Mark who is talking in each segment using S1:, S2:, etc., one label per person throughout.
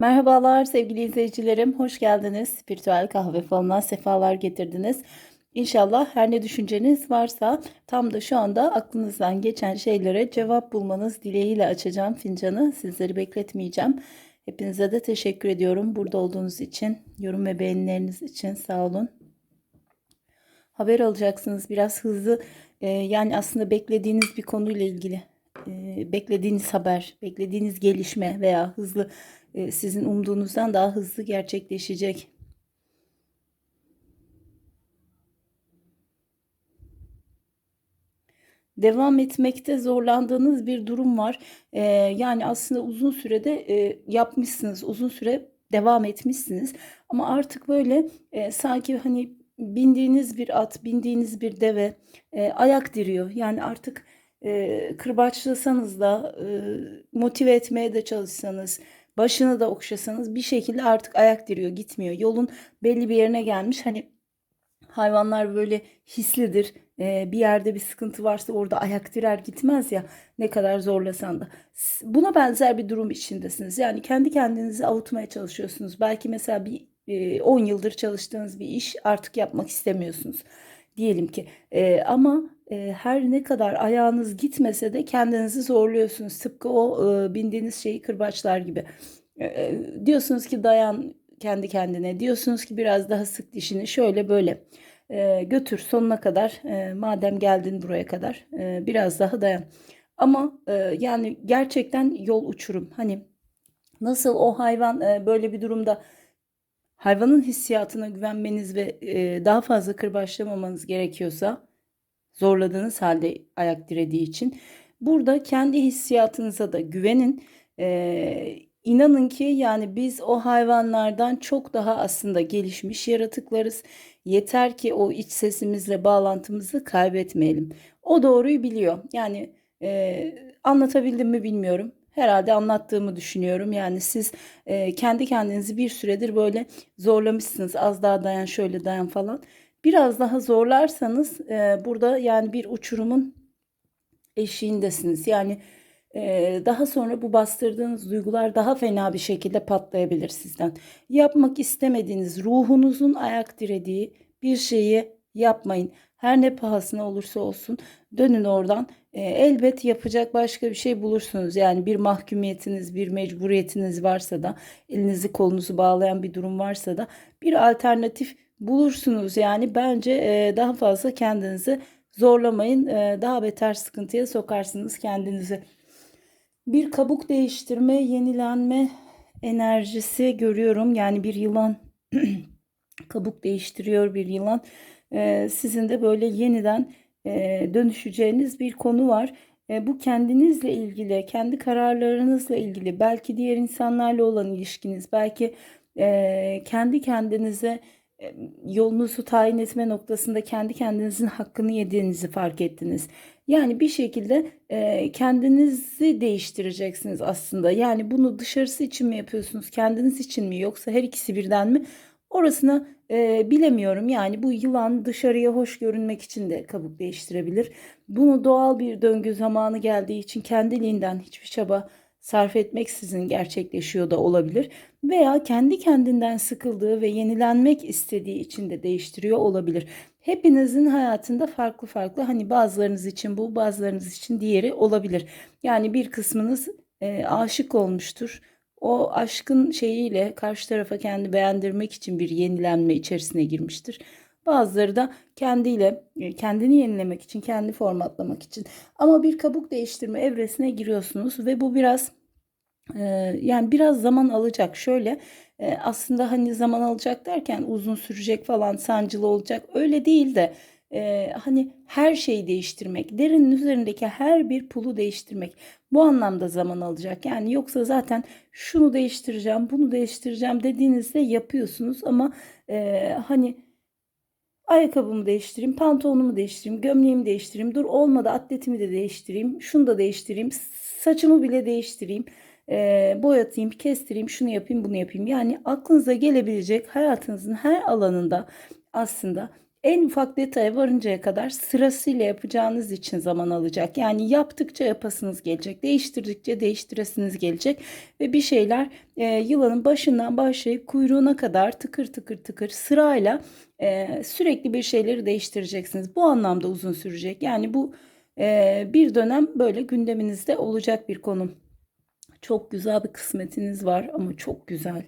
S1: Merhabalar sevgili izleyicilerim, hoş geldiniz. Spiritüel kahve falına sefalar getirdiniz. İnşallah her ne düşünceniz varsa tam da şu anda aklınızdan geçen şeylere cevap bulmanız dileğiyle açacağım fincanı. Sizleri bekletmeyeceğim. Hepinize de teşekkür ediyorum burada olduğunuz için, yorum ve beğenileriniz için sağ olun. Haber alacaksınız biraz hızlı e, yani aslında beklediğiniz bir konuyla ilgili e, beklediğiniz haber, beklediğiniz gelişme veya hızlı sizin umduğunuzdan daha hızlı gerçekleşecek. Devam etmekte zorlandığınız bir durum var. E, yani aslında uzun sürede e, yapmışsınız, uzun süre devam etmişsiniz. Ama artık böyle e, sanki hani bindiğiniz bir at, bindiğiniz bir deve e, ayak diriyor. Yani artık e, kırbaçlasanız da e, motive etmeye de çalışsanız başını da okşasanız bir şekilde artık ayak diriyor gitmiyor. Yolun belli bir yerine gelmiş hani hayvanlar böyle hislidir. E, bir yerde bir sıkıntı varsa orada ayak direr gitmez ya ne kadar zorlasan da. Buna benzer bir durum içindesiniz. Yani kendi kendinizi avutmaya çalışıyorsunuz. Belki mesela bir 10 yıldır çalıştığınız bir iş artık yapmak istemiyorsunuz diyelim ki. E, ama e, her ne kadar ayağınız gitmese de kendinizi zorluyorsunuz. Tıpkı o e, bindiğiniz şeyi kırbaçlar gibi. E, e, diyorsunuz ki dayan kendi kendine. Diyorsunuz ki biraz daha sık dişini şöyle böyle. E, götür sonuna kadar. E, madem geldin buraya kadar e, biraz daha dayan. Ama e, yani gerçekten yol uçurum. Hani nasıl o hayvan e, böyle bir durumda hayvanın hissiyatına güvenmeniz ve e, daha fazla kırbaçlamamanız gerekiyorsa zorladığınız halde ayak dirediği için burada kendi hissiyatınıza da güvenin. E, inanın ki yani biz o hayvanlardan çok daha aslında gelişmiş yaratıklarız. Yeter ki o iç sesimizle bağlantımızı kaybetmeyelim. O doğruyu biliyor. Yani e, anlatabildim mi bilmiyorum herhalde anlattığımı düşünüyorum. Yani siz e, kendi kendinizi bir süredir böyle zorlamışsınız. Az daha dayan şöyle dayan falan. Biraz daha zorlarsanız e, burada yani bir uçurumun eşiğindesiniz. Yani e, daha sonra bu bastırdığınız duygular daha fena bir şekilde patlayabilir sizden. Yapmak istemediğiniz ruhunuzun ayak dirediği bir şeyi yapmayın. Her ne pahasına olursa olsun dönün oradan. E, elbet yapacak başka bir şey bulursunuz. Yani bir mahkumiyetiniz, bir mecburiyetiniz varsa da elinizi kolunuzu bağlayan bir durum varsa da bir alternatif bulursunuz. Yani bence e, daha fazla kendinizi zorlamayın. E, daha beter sıkıntıya sokarsınız kendinizi. Bir kabuk değiştirme, yenilenme enerjisi görüyorum. Yani bir yılan kabuk değiştiriyor bir yılan sizin de böyle yeniden dönüşeceğiniz bir konu var. Bu kendinizle ilgili, kendi kararlarınızla ilgili, belki diğer insanlarla olan ilişkiniz, belki kendi kendinize yolunuzu tayin etme noktasında kendi kendinizin hakkını yediğinizi fark ettiniz. Yani bir şekilde kendinizi değiştireceksiniz aslında. Yani bunu dışarısı için mi yapıyorsunuz, kendiniz için mi yoksa her ikisi birden mi? Orasını e, bilemiyorum. Yani bu yılan dışarıya hoş görünmek için de kabuk değiştirebilir. Bunu doğal bir döngü zamanı geldiği için kendiliğinden hiçbir çaba sarf etmeksizin gerçekleşiyor da olabilir. Veya kendi kendinden sıkıldığı ve yenilenmek istediği için de değiştiriyor olabilir. Hepinizin hayatında farklı farklı hani bazılarınız için bu bazılarınız için diğeri olabilir. Yani bir kısmınız e, aşık olmuştur o aşkın şeyiyle karşı tarafa kendi beğendirmek için bir yenilenme içerisine girmiştir. Bazıları da kendiyle e, kendini yenilemek için, kendi formatlamak için. Ama bir kabuk değiştirme evresine giriyorsunuz ve bu biraz e, yani biraz zaman alacak. Şöyle e, aslında hani zaman alacak derken uzun sürecek falan sancılı olacak öyle değil de e, hani her şeyi değiştirmek, derinin üzerindeki her bir pulu değiştirmek bu anlamda zaman alacak. Yani yoksa zaten şunu değiştireceğim, bunu değiştireceğim dediğinizde yapıyorsunuz ama e, hani ayakkabımı değiştireyim, pantolonumu değiştireyim, gömleğimi değiştireyim, dur olmadı atletimi de değiştireyim, şunu da değiştireyim, saçımı bile değiştireyim, e, boyatayım, kestireyim, şunu yapayım, bunu yapayım. Yani aklınıza gelebilecek hayatınızın her alanında aslında en ufak detaya varıncaya kadar sırasıyla yapacağınız için zaman alacak. Yani yaptıkça yapasınız gelecek, değiştirdikçe değiştiresiniz gelecek ve bir şeyler e, yılanın başından başlayıp kuyruğuna kadar tıkır tıkır tıkır sırayla e, sürekli bir şeyleri değiştireceksiniz. Bu anlamda uzun sürecek. Yani bu e, bir dönem böyle gündeminizde olacak bir konu. Çok güzel bir kısmetiniz var ama çok güzel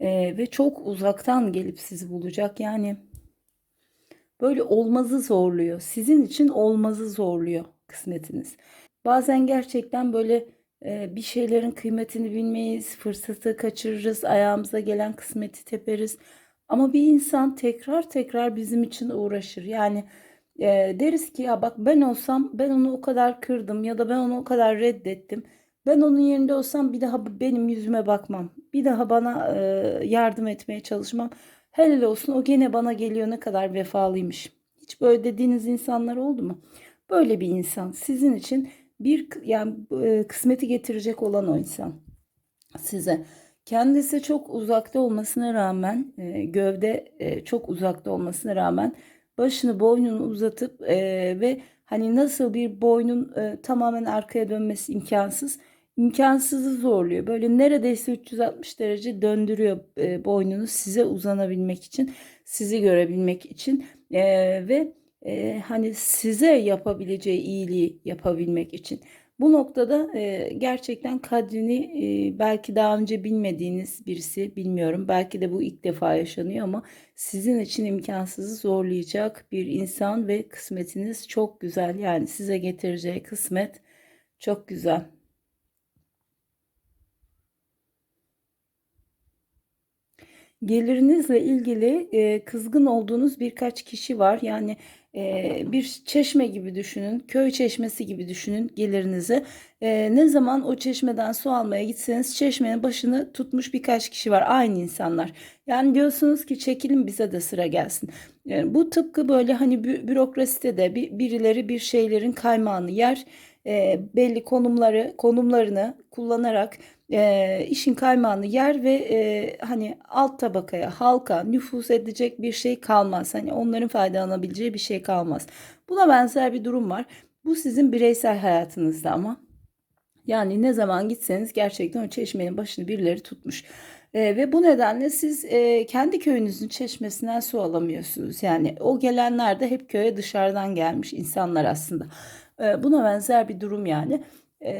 S1: e, ve çok uzaktan gelip sizi bulacak. Yani böyle olmazı zorluyor. Sizin için olmazı zorluyor kısmetiniz. Bazen gerçekten böyle e, bir şeylerin kıymetini bilmeyiz, fırsatı kaçırırız, ayağımıza gelen kısmeti teperiz. Ama bir insan tekrar tekrar bizim için uğraşır. Yani e, deriz ki ya bak ben olsam ben onu o kadar kırdım ya da ben onu o kadar reddettim. Ben onun yerinde olsam bir daha benim yüzüme bakmam. Bir daha bana e, yardım etmeye çalışmam. Helal olsun o gene bana geliyor ne kadar vefalıymış. Hiç böyle dediğiniz insanlar oldu mu? Böyle bir insan sizin için bir yani e, kısmeti getirecek olan o insan size. Kendisi çok uzakta olmasına rağmen e, gövde e, çok uzakta olmasına rağmen başını boynunu uzatıp ve hani nasıl bir boynun tamamen arkaya dönmesi imkansız imkansızı zorluyor. Böyle neredeyse 360 derece döndürüyor e, boynunu size uzanabilmek için, sizi görebilmek için e, ve e, hani size yapabileceği iyiliği yapabilmek için. Bu noktada e, gerçekten kadrini e, belki daha önce bilmediğiniz birisi bilmiyorum. Belki de bu ilk defa yaşanıyor ama sizin için imkansızı zorlayacak bir insan ve kısmetiniz çok güzel. Yani size getireceği kısmet çok güzel. Gelirinizle ilgili e, kızgın olduğunuz birkaç kişi var. Yani e, bir çeşme gibi düşünün, köy çeşmesi gibi düşünün gelirinizi. E, ne zaman o çeşmeden su almaya gitseniz çeşmenin başını tutmuş birkaç kişi var. Aynı insanlar. Yani diyorsunuz ki çekilin bize de sıra gelsin. Yani bu tıpkı böyle hani bü bürokraside de bir, birileri bir şeylerin kaymağını yer. E, belli konumları konumlarını kullanarak e, işin kaymağını yer ve e, hani alt tabakaya, halka nüfuz edecek bir şey kalmaz. Hani onların faydalanabileceği bir şey kalmaz. Buna benzer bir durum var. Bu sizin bireysel hayatınızda ama. Yani ne zaman gitseniz gerçekten o çeşmenin başını birileri tutmuş. E, ve bu nedenle siz e, kendi köyünüzün çeşmesinden su alamıyorsunuz. Yani o gelenler de hep köye dışarıdan gelmiş insanlar aslında. E, buna benzer bir durum yani. E,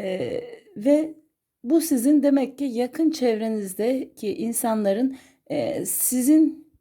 S1: ve bu sizin demek ki yakın çevrenizdeki insanların e, sizin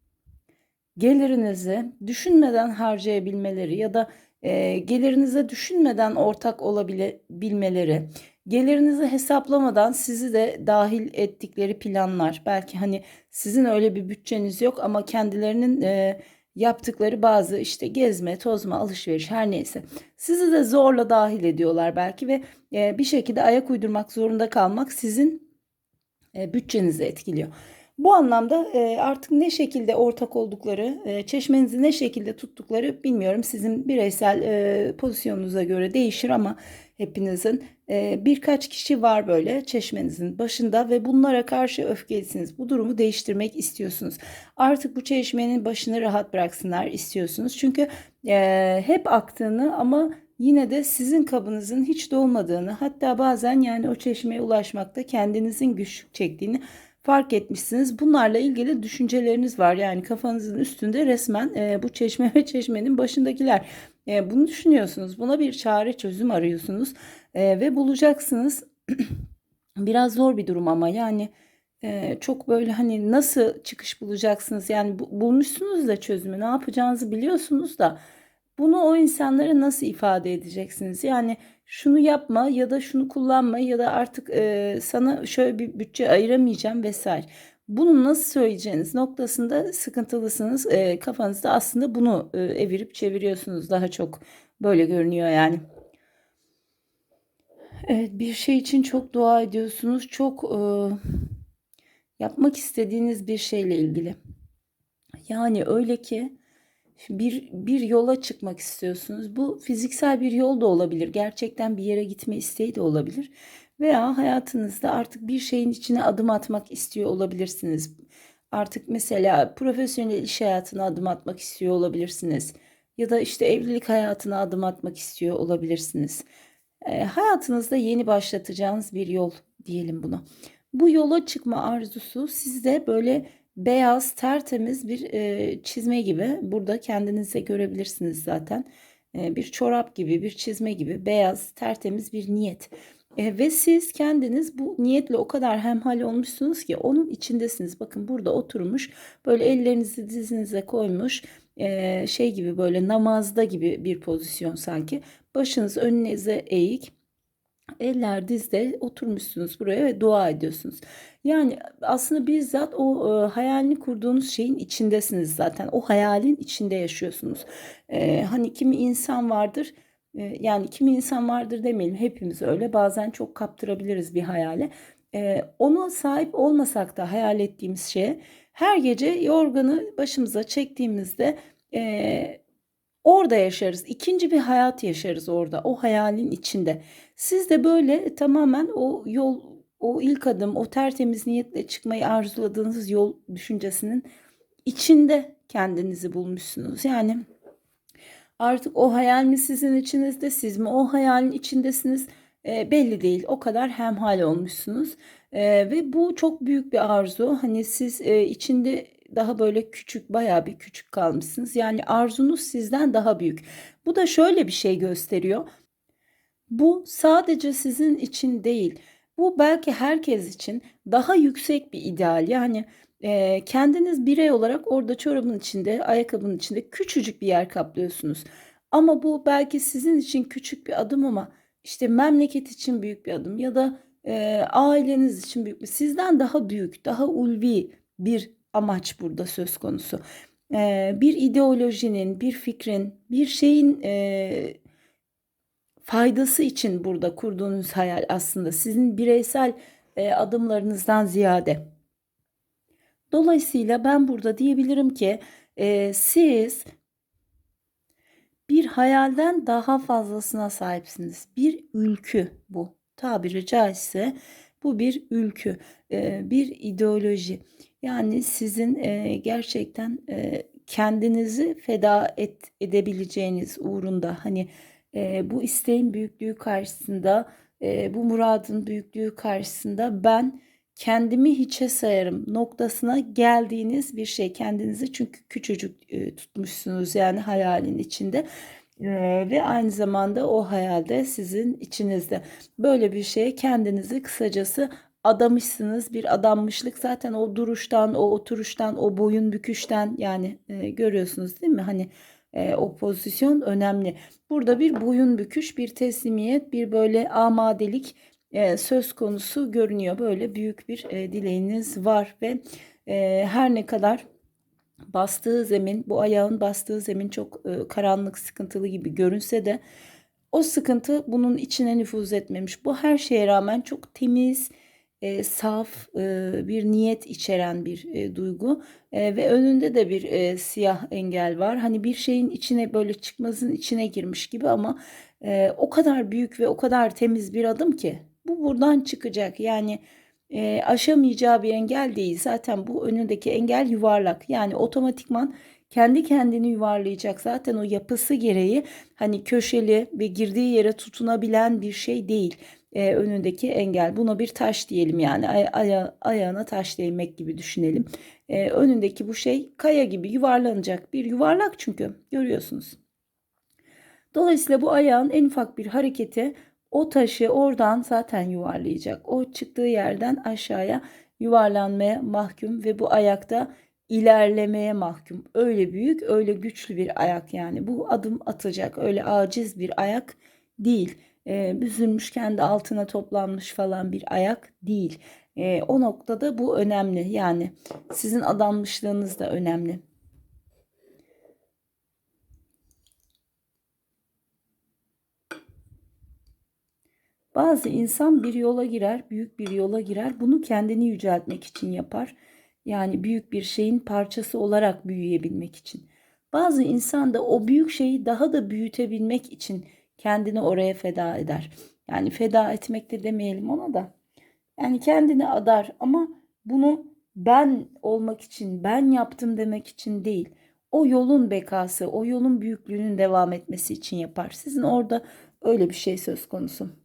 S1: gelirinizi düşünmeden harcayabilmeleri ya da e, gelirinize düşünmeden ortak olabilmeleri, gelirinizi hesaplamadan sizi de dahil ettikleri planlar. Belki hani sizin öyle bir bütçeniz yok ama kendilerinin e, yaptıkları bazı işte gezme, tozma, alışveriş her neyse. Sizi de zorla dahil ediyorlar belki ve e, bir şekilde ayak uydurmak zorunda kalmak sizin e, bütçenizi etkiliyor. Bu anlamda e, artık ne şekilde ortak oldukları, çeşmenizi ne şekilde tuttukları bilmiyorum. Sizin bireysel pozisyonunuza göre değişir ama hepinizin e, birkaç kişi var böyle çeşmenizin başında ve bunlara karşı öfkelisiniz. Bu durumu değiştirmek istiyorsunuz. Artık bu çeşmenin başını rahat bıraksınlar istiyorsunuz. Çünkü e, hep aktığını ama yine de sizin kabınızın hiç dolmadığını hatta bazen yani o çeşmeye ulaşmakta kendinizin güçlük çektiğini fark etmişsiniz. Bunlarla ilgili düşünceleriniz var. Yani kafanızın üstünde resmen e, bu çeşme ve çeşmenin başındakiler. E, bunu düşünüyorsunuz. Buna bir çare çözüm arıyorsunuz e, ve bulacaksınız. Biraz zor bir durum ama yani e, çok böyle hani nasıl çıkış bulacaksınız? Yani bu, bulmuşsunuz da çözümü ne yapacağınızı biliyorsunuz da bunu o insanlara nasıl ifade edeceksiniz? Yani şunu yapma ya da şunu kullanma ya da artık e, sana şöyle bir bütçe ayıramayacağım vesaire. Bunu nasıl söyleyeceğiniz noktasında sıkıntılısınız. E, kafanızda aslında bunu e, evirip çeviriyorsunuz daha çok. Böyle görünüyor yani. Evet bir şey için çok dua ediyorsunuz. Çok e, yapmak istediğiniz bir şeyle ilgili. Yani öyle ki bir, bir yola çıkmak istiyorsunuz. Bu fiziksel bir yol da olabilir. Gerçekten bir yere gitme isteği de olabilir. Veya hayatınızda artık bir şeyin içine adım atmak istiyor olabilirsiniz. Artık mesela profesyonel iş hayatına adım atmak istiyor olabilirsiniz. Ya da işte evlilik hayatına adım atmak istiyor olabilirsiniz. E, hayatınızda yeni başlatacağınız bir yol diyelim buna. Bu yola çıkma arzusu sizde böyle beyaz, tertemiz bir e, çizme gibi. Burada kendinize görebilirsiniz zaten. E, bir çorap gibi, bir çizme gibi beyaz, tertemiz bir niyet. E, ve siz kendiniz bu niyetle o kadar hemhal olmuşsunuz ki onun içindesiniz. Bakın burada oturmuş, böyle ellerinizi dizinize koymuş, e, şey gibi böyle namazda gibi bir pozisyon sanki. Başınız önünüze eğik. Eller dizde oturmuşsunuz buraya ve dua ediyorsunuz. Yani aslında bizzat o e, hayalini kurduğunuz şeyin içindesiniz zaten. O hayalin içinde yaşıyorsunuz. E, hani kimi insan vardır yani kimi insan vardır demeyelim hepimiz öyle. Bazen çok kaptırabiliriz bir hayale. Ona sahip olmasak da hayal ettiğimiz şeye her gece yorganı başımıza çektiğimizde orada yaşarız. İkinci bir hayat yaşarız orada. O hayalin içinde. Siz de böyle tamamen o yol, o ilk adım, o tertemiz niyetle çıkmayı arzuladığınız yol düşüncesinin içinde kendinizi bulmuşsunuz. Yani artık o hayal mi sizin içinizde, siz mi o hayalin içindesiniz e, belli değil. O kadar hemhal olmuşsunuz. E, ve bu çok büyük bir arzu. Hani siz e, içinde daha böyle küçük, bayağı bir küçük kalmışsınız. Yani arzunuz sizden daha büyük. Bu da şöyle bir şey gösteriyor. Bu sadece sizin için değil. Bu belki herkes için daha yüksek bir ideal. Yani e, kendiniz birey olarak orada çorabın içinde, ayakkabının içinde küçücük bir yer kaplıyorsunuz. Ama bu belki sizin için küçük bir adım ama işte memleket için büyük bir adım ya da e, aileniz için büyük bir, sizden daha büyük, daha ulvi bir amaç burada söz konusu. E, bir ideolojinin, bir fikrin, bir şeyin e, faydası için burada kurduğunuz hayal aslında sizin bireysel e, adımlarınızdan ziyade. Dolayısıyla ben burada diyebilirim ki e, siz bir hayalden daha fazlasına sahipsiniz. Bir ülkü bu. Tabiri caizse bu bir ülkü, e, bir ideoloji. Yani sizin e, gerçekten e, kendinizi feda et, edebileceğiniz uğrunda hani e, bu isteğin büyüklüğü karşısında, e, bu muradın büyüklüğü karşısında ben kendimi hiçe sayarım noktasına geldiğiniz bir şey. Kendinizi çünkü küçücük e, tutmuşsunuz yani hayalin içinde. E, ve aynı zamanda o hayalde sizin içinizde. Böyle bir şeye kendinizi kısacası adamışsınız. Bir adanmışlık zaten o duruştan o oturuştan o boyun büküşten yani e, görüyorsunuz değil mi? Hani e, o pozisyon önemli. Burada bir boyun büküş, bir teslimiyet, bir böyle amadelik e, söz konusu görünüyor. Böyle büyük bir e, dileğiniz var ve e, her ne kadar bastığı zemin, bu ayağın bastığı zemin çok karanlık, sıkıntılı gibi görünse de o sıkıntı bunun içine nüfuz etmemiş. Bu her şeye rağmen çok temiz, e, saf e, bir niyet içeren bir e, duygu e, ve önünde de bir e, siyah engel var. Hani bir şeyin içine böyle çıkmazın içine girmiş gibi ama e, o kadar büyük ve o kadar temiz bir adım ki bu buradan çıkacak. Yani e, aşamayacağı bir engel değil. Zaten bu önündeki engel yuvarlak. Yani otomatikman kendi kendini yuvarlayacak. Zaten o yapısı gereği hani köşeli ve girdiği yere tutunabilen bir şey değil e, önündeki engel. Buna bir taş diyelim yani Ay, aya, ayağına taş değmek gibi düşünelim. E, önündeki bu şey kaya gibi yuvarlanacak bir yuvarlak çünkü görüyorsunuz. Dolayısıyla bu ayağın en ufak bir hareketi o taşı oradan zaten yuvarlayacak. O çıktığı yerden aşağıya yuvarlanmaya mahkum ve bu ayakta ilerlemeye mahkum. Öyle büyük, öyle güçlü bir ayak yani. Bu adım atacak. Öyle aciz bir ayak değil e, büzülmüş kendi altına toplanmış falan bir ayak değil. E, o noktada bu önemli. Yani sizin adanmışlığınız da önemli. Bazı insan bir yola girer, büyük bir yola girer. Bunu kendini yüceltmek için yapar. Yani büyük bir şeyin parçası olarak büyüyebilmek için. Bazı insan da o büyük şeyi daha da büyütebilmek için kendini oraya feda eder. Yani feda etmek de demeyelim ona da. Yani kendini adar ama bunu ben olmak için, ben yaptım demek için değil. O yolun bekası, o yolun büyüklüğünün devam etmesi için yapar. Sizin orada öyle bir şey söz konusu.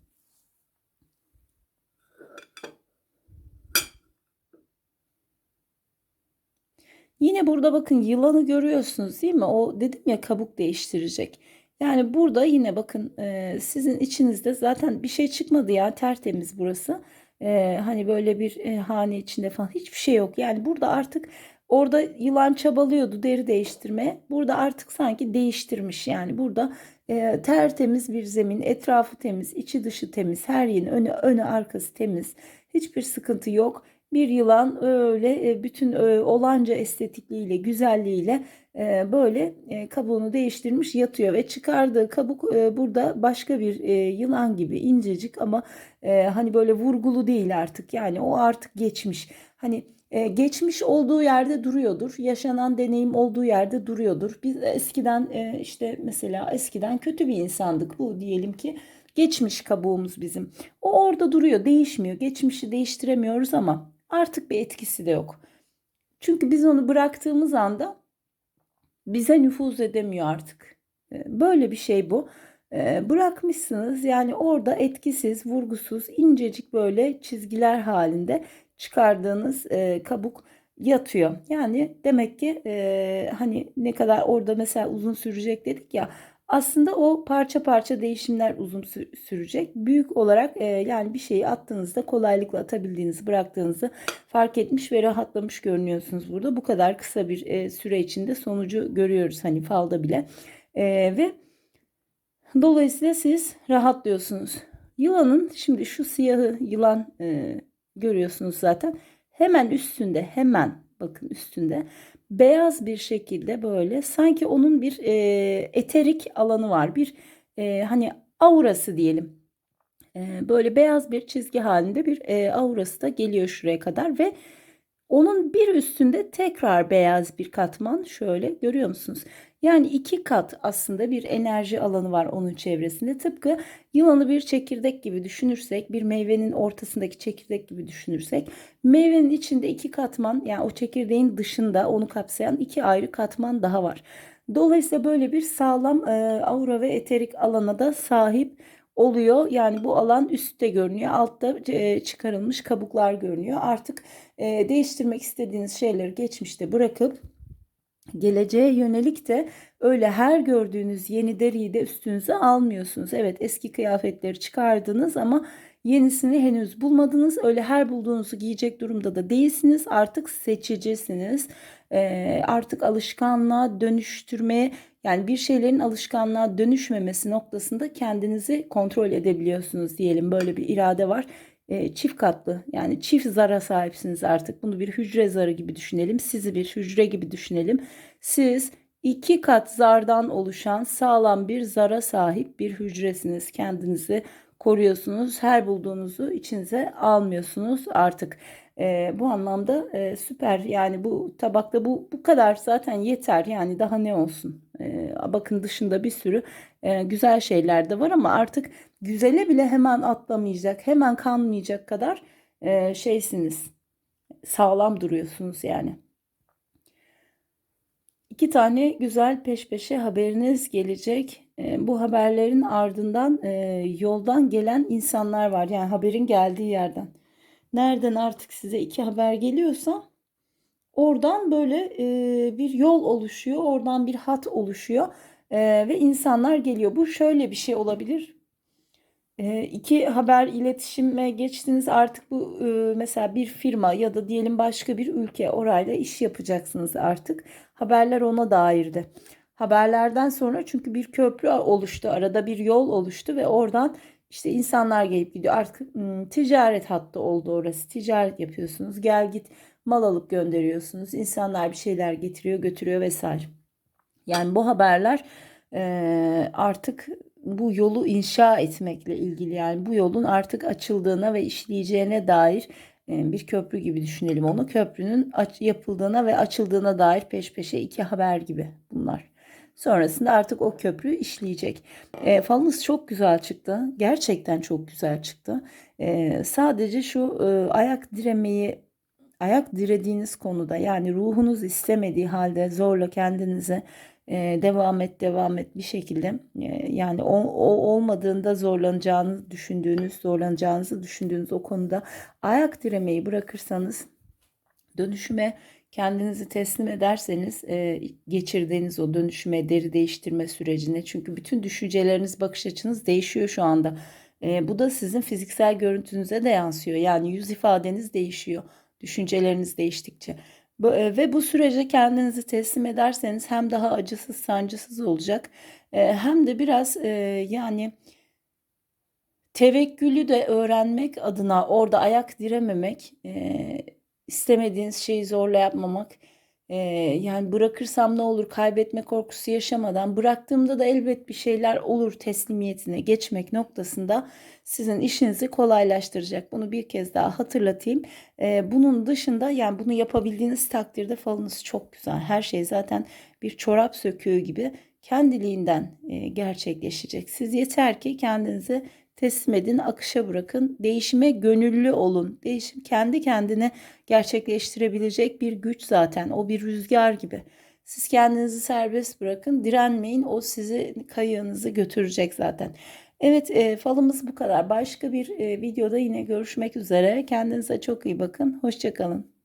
S1: Yine burada bakın yılanı görüyorsunuz değil mi? O dedim ya kabuk değiştirecek. Yani burada yine bakın e, sizin içinizde zaten bir şey çıkmadı ya tertemiz burası. E, hani böyle bir e, hane içinde falan hiçbir şey yok. Yani burada artık orada yılan çabalıyordu deri değiştirmeye. Burada artık sanki değiştirmiş yani burada e, tertemiz bir zemin etrafı temiz içi dışı temiz her yerin önü, önü arkası temiz. Hiçbir sıkıntı yok. Bir yılan öyle e, bütün e, olanca estetikliğiyle, güzelliğiyle e, böyle kabuğunu değiştirmiş yatıyor ve çıkardığı kabuk burada başka bir yılan gibi incecik ama hani böyle vurgulu değil artık. Yani o artık geçmiş. Hani geçmiş olduğu yerde duruyordur. Yaşanan deneyim olduğu yerde duruyordur. Biz eskiden işte mesela eskiden kötü bir insandık. Bu diyelim ki geçmiş kabuğumuz bizim. O orada duruyor, değişmiyor. Geçmişi değiştiremiyoruz ama artık bir etkisi de yok. Çünkü biz onu bıraktığımız anda bize nüfuz edemiyor artık. Ee, böyle bir şey bu. Ee, bırakmışsınız yani orada etkisiz, vurgusuz, incecik böyle çizgiler halinde çıkardığınız e, kabuk yatıyor. Yani demek ki e, hani ne kadar orada mesela uzun sürecek dedik ya aslında o parça parça değişimler uzun sürecek. Büyük olarak e, yani bir şeyi attığınızda kolaylıkla atabildiğinizi bıraktığınızı fark etmiş ve rahatlamış görünüyorsunuz burada. Bu kadar kısa bir e, süre içinde sonucu görüyoruz hani falda bile. E, ve dolayısıyla siz rahatlıyorsunuz. Yılanın şimdi şu siyahı yılan e, görüyorsunuz zaten. Hemen üstünde hemen bakın üstünde beyaz bir şekilde böyle sanki onun bir e, eterik alanı var. Bir e, hani aurası diyelim. E, böyle beyaz bir çizgi halinde bir e, aurası da geliyor şuraya kadar ve onun bir üstünde tekrar beyaz bir katman şöyle görüyor musunuz? Yani iki kat aslında bir enerji alanı var onun çevresinde. Tıpkı yılanı bir çekirdek gibi düşünürsek, bir meyvenin ortasındaki çekirdek gibi düşünürsek, meyvenin içinde iki katman yani o çekirdeğin dışında onu kapsayan iki ayrı katman daha var. Dolayısıyla böyle bir sağlam e, aura ve eterik alana da sahip oluyor. Yani bu alan üstte görünüyor. Altta e, çıkarılmış kabuklar görünüyor. Artık e, değiştirmek istediğiniz şeyleri geçmişte bırakıp geleceğe yönelik de öyle her gördüğünüz yeni deriyi de üstünüze almıyorsunuz. Evet eski kıyafetleri çıkardınız ama yenisini henüz bulmadınız. Öyle her bulduğunuzu giyecek durumda da değilsiniz. Artık seçicisiniz. Ee, artık alışkanlığa dönüştürmeye yani bir şeylerin alışkanlığa dönüşmemesi noktasında kendinizi kontrol edebiliyorsunuz diyelim. Böyle bir irade var e, çift katlı yani çift zara sahipsiniz artık. Bunu bir hücre zarı gibi düşünelim. Sizi bir hücre gibi düşünelim. Siz iki kat zardan oluşan sağlam bir zara sahip bir hücresiniz. Kendinizi koruyorsunuz. Her bulduğunuzu içinize almıyorsunuz artık. E, bu anlamda e, süper. Yani bu tabakta bu bu kadar zaten yeter. Yani daha ne olsun? E, bakın dışında bir sürü e, güzel şeyler de var ama artık güzele bile hemen atlamayacak, hemen kanmayacak kadar e, şeysiniz. Sağlam duruyorsunuz yani. İki tane güzel peş peşe haberiniz gelecek. E, bu haberlerin ardından yoldan gelen insanlar var. Yani haberin geldiği yerden. Nereden artık size iki haber geliyorsa oradan böyle bir yol oluşuyor. Oradan bir hat oluşuyor. E, ve insanlar geliyor. Bu şöyle bir şey olabilir. E, iki haber iletişime geçtiniz artık bu e, mesela bir firma ya da diyelim başka bir ülke orayla iş yapacaksınız artık. Haberler ona dairdi. Haberlerden sonra çünkü bir köprü oluştu, arada bir yol oluştu ve oradan işte insanlar gelip gidiyor. Artık ım, ticaret hattı oldu orası. Ticaret yapıyorsunuz. Gel git mal alıp gönderiyorsunuz. İnsanlar bir şeyler getiriyor, götürüyor vesaire. Yani bu haberler e, artık bu yolu inşa etmekle ilgili yani bu yolun artık açıldığına ve işleyeceğine dair bir köprü gibi düşünelim onu. Köprünün yapıldığına ve açıldığına dair peş peşe iki haber gibi bunlar. Sonrasında artık o köprü işleyecek. E, falınız çok güzel çıktı. Gerçekten çok güzel çıktı. E, sadece şu e, ayak diremeyi ayak dirediğiniz konuda yani ruhunuz istemediği halde zorla kendinize e, devam et devam et bir şekilde e, yani o, o olmadığında zorlanacağınızı düşündüğünüz zorlanacağınızı düşündüğünüz o konuda ayak diremeyi bırakırsanız dönüşüme kendinizi teslim ederseniz e, geçirdiğiniz o dönüşüme deri değiştirme sürecine çünkü bütün düşünceleriniz bakış açınız değişiyor şu anda. E, bu da sizin fiziksel görüntünüze de yansıyor yani yüz ifadeniz değişiyor düşünceleriniz değiştikçe. E, Ve bu sürece kendinizi teslim ederseniz hem daha acısız, sancısız olacak, e, hem de biraz e, yani tevekkülü de öğrenmek adına orada ayak dirememek, istemediğiniz şeyi zorla yapmamak, e, yani bırakırsam ne olur kaybetme korkusu yaşamadan bıraktığımda da elbet bir şeyler olur teslimiyetine geçmek noktasında sizin işinizi kolaylaştıracak. Bunu bir kez daha hatırlatayım. E, bunun dışında yani bunu yapabildiğiniz takdirde falınız çok güzel. Her şey zaten bir çorap söküğü gibi kendiliğinden e, gerçekleşecek. Siz yeter ki kendinizi teslim edin, akışa bırakın. Değişime gönüllü olun. Değişim kendi kendine gerçekleştirebilecek bir güç zaten. O bir rüzgar gibi. Siz kendinizi serbest bırakın, direnmeyin. O sizi kayığınızı götürecek zaten. Evet, e, falımız bu kadar. Başka bir e, videoda yine görüşmek üzere. Kendinize çok iyi bakın. Hoşça kalın.